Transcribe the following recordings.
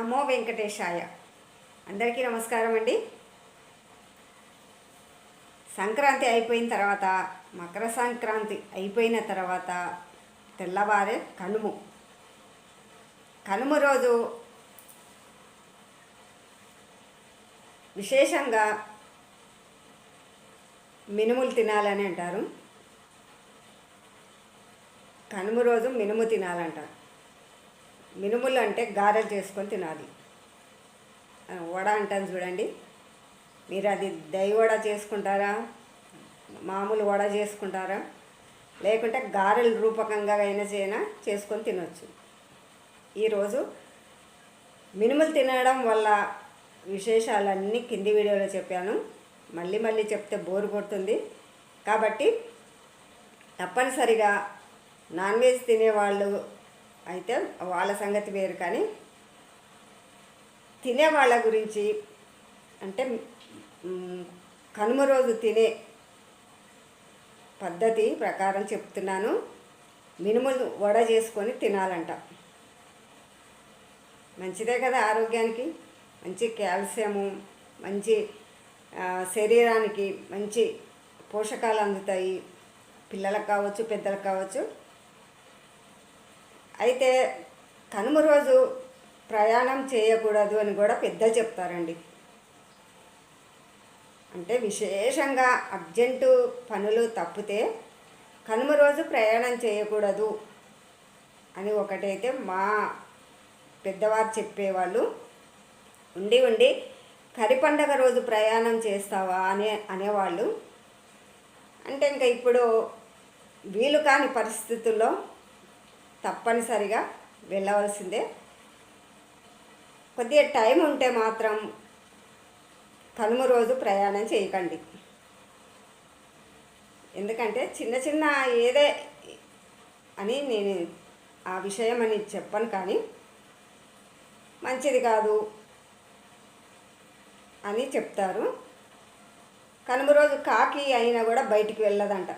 నమో వెంకటేశాయ. అందరికీ నమస్కారం అండి. సంక్రాంతి అయిపోయిన తర్వాత మకర సంక్రాంతి అయిపోయిన తర్వాత తెల్లవారే కనుము. కనుమ రోజు విశేషంగా మినుములు తినాలని అంటారు. కనుమ రోజు మినుము తినాలంటారు. మినుములు అంటే గారెలు చేసుకొని తినాలి. వడ అంటాను చూడండి. మీరు అది దై వడ చేసుకుంటారా? మామూలు వడ చేసుకుంటారా? లేకుంటే గారెల రూపకంగా అయినా చేయనా? చేసుకొని తినొచ్చు. ఈరోజు మినుములు తినడం వల్ల విశేషాలన్నీ కింది వీడియోలో చెప్పాను. మళ్ళీ మళ్ళీ చెప్తే బోరు కొడుతుంది. కాబట్టి తప్పనిసరిగా నాన్ వెజ్ తినేవాళ్ళు అయితే వాళ్ళ సంగతి వేరు కానీ తినే వాళ్ళ గురించి అంటే కనుమ రోజు తినే పద్ధతి ప్రకారం చెప్తున్నాను. మినుములు వడ చేసుకొని తినాలంట. మంచిదే కదా ఆరోగ్యానికి. మంచి కాల్షియము మంచి శరీరానికి మంచి పోషకాలు అందుతాయి. పిల్లలకు కావచ్చు పెద్దలకు కావచ్చు. అయితే కనుమ రోజు ప్రయాణం చేయకూడదు అని కూడా పెద్దలు చెప్తారండి. అంటే విశేషంగా అర్జెంటు పనులు తప్పితే కనుమ రోజు ప్రయాణం చేయకూడదు అని ఒకటైతే మా పెద్దవారు చెప్పేవాళ్ళు. ఉండి ఉండి కరి పండగ రోజు ప్రయాణం చేస్తావా అనే అనేవాళ్ళు. అంటే ఇంకా ఇప్పుడు వీలు కాని పరిస్థితుల్లో తప్పనిసరిగా వెళ్ళవలసిందే. కొద్దిగా టైం ఉంటే మాత్రం కనుమ రోజు ప్రయాణం చేయకండి. ఎందుకంటే చిన్న చిన్న ఏదే అని నేను ఆ విషయం అని చెప్పను కానీ మంచిది కాదు అని చెప్తారు. కనుమ రోజు కాకి అయినా కూడా బయటికి వెళ్ళదంట.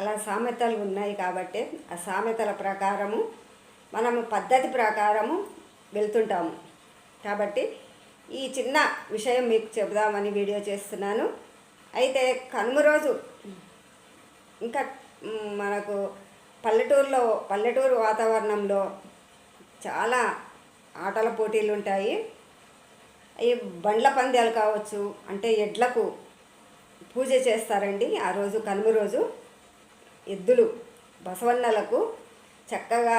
అలా సామెతలు ఉన్నాయి కాబట్టి ఆ సామెతల ప్రకారము మనము పద్ధతి ప్రకారము వెళ్తుంటాము. కాబట్టి ఈ చిన్న విషయం మీకు చెబుదామని వీడియో చేస్తున్నాను. అయితే కనుమ రోజు ఇంకా మనకు పల్లెటూరులో పల్లెటూరు వాతావరణంలో చాలా ఆటల పోటీలు ఉంటాయి. ఈ బండ్ల పందాలు కావచ్చు అంటే ఎడ్లకు పూజ చేస్తారండి ఆ రోజు కనుమ రోజు. ఎద్దులు బసవన్నలకు చక్కగా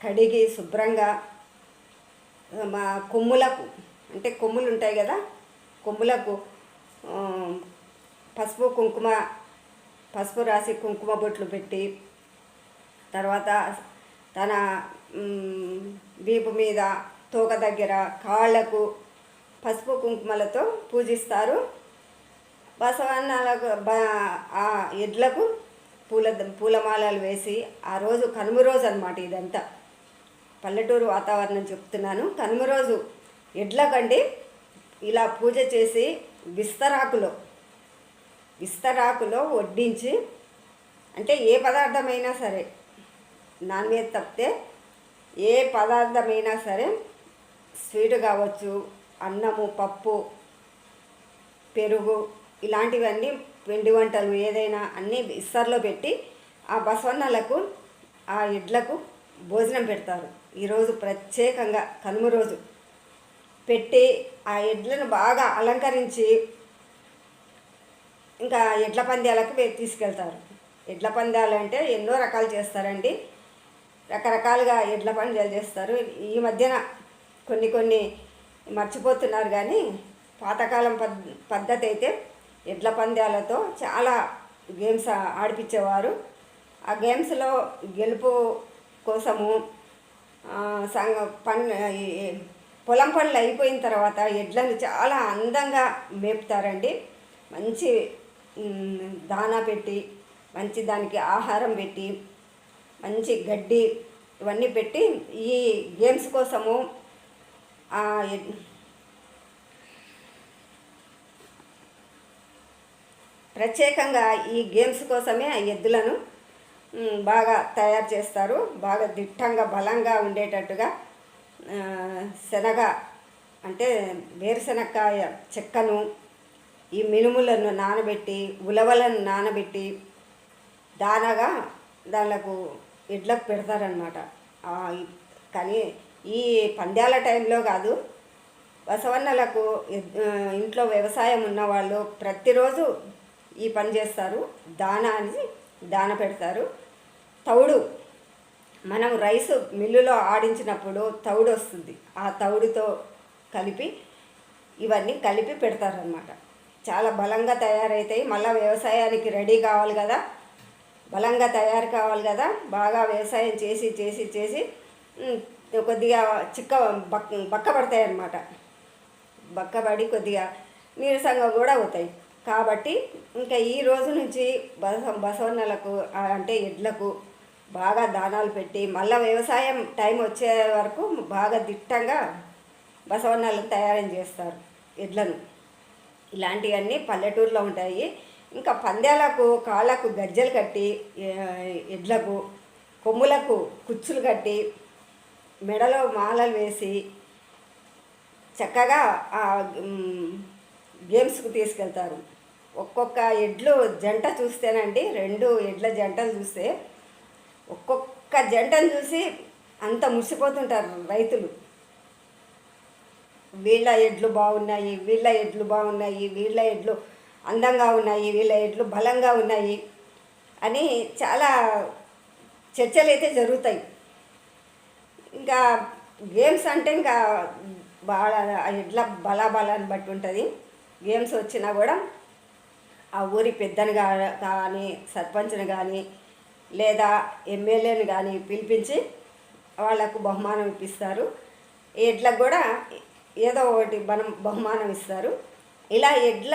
కడిగి శుభ్రంగా మా కొమ్ములకు అంటే కొమ్ములు ఉంటాయి కదా కొమ్ములకు పసుపు కుంకుమ పసుపు రాసి కుంకుమ బొట్లు పెట్టి తర్వాత తన వీపు మీద తోక దగ్గర కాళ్ళకు పసుపు కుంకుమలతో పూజిస్తారు. బసవన్నాలకు ఆ ఎడ్లకు పూల పూలమాలలు వేసి ఆ రోజు కనుమ రోజు అనమాట ఇదంతా. పల్లెటూరు వాతావరణం చెప్తున్నాను. కనుమ రోజు ఎడ్లకండి ఇలా పూజ చేసి విస్తరాకులో విస్తరాకులో వడ్డించి అంటే ఏ పదార్థమైనా సరే నాన్ వెజ్ తప్పితే ఏ పదార్థమైనా సరే స్వీట్ కావచ్చు అన్నము పప్పు పెరుగు ఇలాంటివన్నీ పిండి వంటలు ఏదైనా అన్నీ ఇస్తర్లో పెట్టి ఆ బసవన్నలకు ఆ ఎడ్లకు భోజనం పెడతారు. ఈరోజు ప్రత్యేకంగా కనుమ రోజు. పెట్టి ఆ ఎడ్లను బాగా అలంకరించి ఇంకా ఎడ్ల పందాలకు తీసుకెళ్తారు. ఎడ్ల పందాలు అంటే ఎన్నో రకాలు చేస్తారండి. రకరకాలుగా ఎడ్ల పందాలు చేస్తారు. ఈ మధ్యన కొన్ని కొన్ని మర్చిపోతున్నారు కానీ పాతకాలం పద్ పద్ధతి అయితే ఎడ్ల పందాలతో చాలా గేమ్స్ ఆడిపించేవారు ఆ గేమ్స్లో గెలుపు కోసము సంగ పన్ పొలం పనులు అయిపోయిన తర్వాత ఎడ్లను చాలా అందంగా మేపుతారండి. మంచి దానా పెట్టి మంచి దానికి ఆహారం పెట్టి మంచి గడ్డి ఇవన్నీ పెట్టి ఈ గేమ్స్ కోసము ఆ ఎడ్- ప్రత్యేకంగా ఈ గేమ్స్ కోసమే ఆ ఎద్దులను బాగా తయారు చేస్తారు. బాగా దిట్టంగా బలంగా ఉండేటట్టుగా శనగ అంటే వేరుశనక్కాయ చెక్కను ఈ మినుములను నానబెట్టి ఉలవలను నానబెట్టి దానగా దానికి ఎడ్లకు పెడతారనమాట కానీ ఈ పంద్యాల టైంలో కాదు బసవన్నలకు ఇంట్లో వ్యవసాయం ఉన్నవాళ్ళు ప్రతిరోజు ఈ పని చేస్తారు. దాన అని దాన పెడతారు. తౌడు మనం రైస్ మిల్లులో ఆడించినప్పుడు తౌడు వస్తుంది. ఆ తౌడుతో కలిపి ఇవన్నీ కలిపి పెడతారనమాట చాలా బలంగా తయారవుతాయి మళ్ళీ వ్యవసాయానికి రెడీ కావాలి కదా. బలంగా తయారు కావాలి కదా. బాగా వ్యవసాయం చేసి చేసి చేసి కొద్దిగా చిక్క బక్క బక్కబడతాయి అన్నమాట బక్కబడి కొద్దిగా నీరసంగా కూడా అవుతాయి. కాబట్టి ఇంకా ఈ రోజు నుంచి బస బసవన్నలకు అంటే ఎడ్లకు బాగా దానాలు పెట్టి మళ్ళీ వ్యవసాయం టైం వచ్చే వరకు బాగా దిట్టంగా బసవన్నలను తయారు చేస్తారు ఎడ్లను. ఇలాంటివన్నీ పల్లెటూరులో ఉంటాయి. ఇంకా పందేలకు కాళ్ళకు గజ్జలు కట్టి ఎడ్లకు కొమ్ములకు కుచ్చులు కట్టి మెడలో మాలలు వేసి చక్కగా ఆ గేమ్స్కు తీసుకెళ్తారు. ఒక్కొక్క ఎడ్లు జంట చూస్తేనండి రెండు ఎడ్ల జంటలు చూస్తే ఒక్కొక్క జంటను చూసి అంత మురిసిపోతుంటారు రైతులు. వీళ్ళ ఎడ్లు బాగున్నాయి వీళ్ళ ఎడ్లు బాగున్నాయి వీళ్ళ ఎడ్లు అందంగా ఉన్నాయి వీళ్ళ ఎడ్లు బలంగా ఉన్నాయి అని చాలా చర్చలు అయితే జరుగుతాయి. ఇంకా గేమ్స్ అంటే ఇంకా బాగా ఎడ్ల బలాబలాన్ని బట్టి ఉంటుంది. గేమ్స్ వచ్చినా కూడా ఆ ఊరి పెద్దను కానీ సర్పంచ్ని కానీ లేదా ఎమ్మెల్యేని కానీ పిలిపించి వాళ్ళకు బహుమానం ఇప్పిస్తారు. ఎడ్లకు కూడా ఏదో ఒకటి మనం బహుమానం ఇస్తారు. ఇలా ఎడ్ల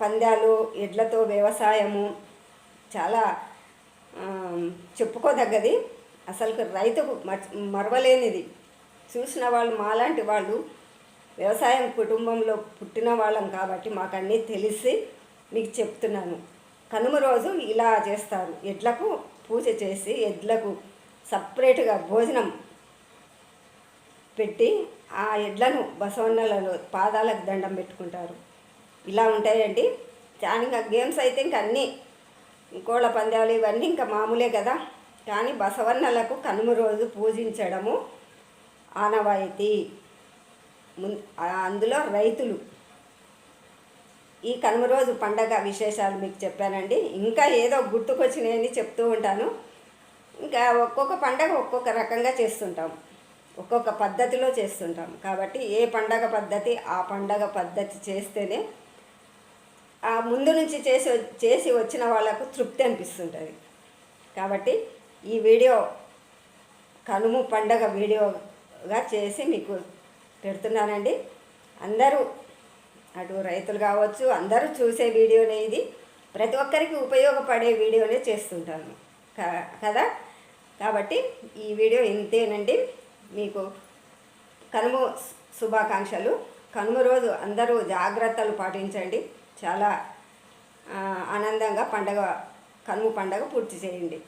పందాలు ఎడ్లతో వ్యవసాయము చాలా చెప్పుకోదగ్గది. అసలు రైతుకు మరవలేనిది. చూసిన వాళ్ళు మాలాంటి వాళ్ళు వ్యవసాయం కుటుంబంలో పుట్టిన వాళ్ళం కాబట్టి మాకు అన్నీ తెలిసి మీకు చెప్తున్నాను. కనుమ రోజు ఇలా చేస్తారు ఎడ్లకు పూజ చేసి ఎడ్లకు సపరేట్గా భోజనం పెట్టి ఆ ఎడ్లను బసవన్నలలో పాదాలకు దండం పెట్టుకుంటారు. ఇలా ఉంటాయండి. చాలా ఇంకా గేమ్స్ అయితే ఇంక అన్నీ కోళ్ళ పందాలు ఇవన్నీ ఇంకా మామూలే కదా. కానీ బసవన్నలకు కనుమ రోజు పూజించడము ఆనవాయితీ. ముందు అందులో రైతులు ఈ కనుమ రోజు పండగ విశేషాలు మీకు చెప్పానండి. ఇంకా ఏదో గుర్తుకొచ్చినాయని చెప్తూ ఉంటాను. ఇంకా ఒక్కొక్క పండగ ఒక్కొక్క రకంగా చేస్తుంటాం. ఒక్కొక్క పద్ధతిలో చేస్తుంటాం. కాబట్టి ఏ పండగ పద్ధతి ఆ పండగ పద్ధతి చేస్తేనే ఆ ముందు నుంచి చేసి చేసి వచ్చిన వాళ్ళకు తృప్తి అనిపిస్తుంటుంది. కాబట్టి ఈ వీడియో కనుము పండగ వీడియోగా చేసి మీకు పెడుతున్నానండి. అందరూ అటు రైతులు కావచ్చు అందరూ చూసే వీడియోనే ఇది. ప్రతి ఒక్కరికి ఉపయోగపడే వీడియోనే చేస్తుంటాను క- కదా? కాబట్టి ఈ వీడియో ఇంతేనండి. మీకు కనుమ శుభాకాంక్షలు. కనుమ రోజు అందరూ జాగ్రత్తలు పాటించండి. చాలా ఆనందంగా పండగ కనుమ పండగ పూర్తి చేయండి.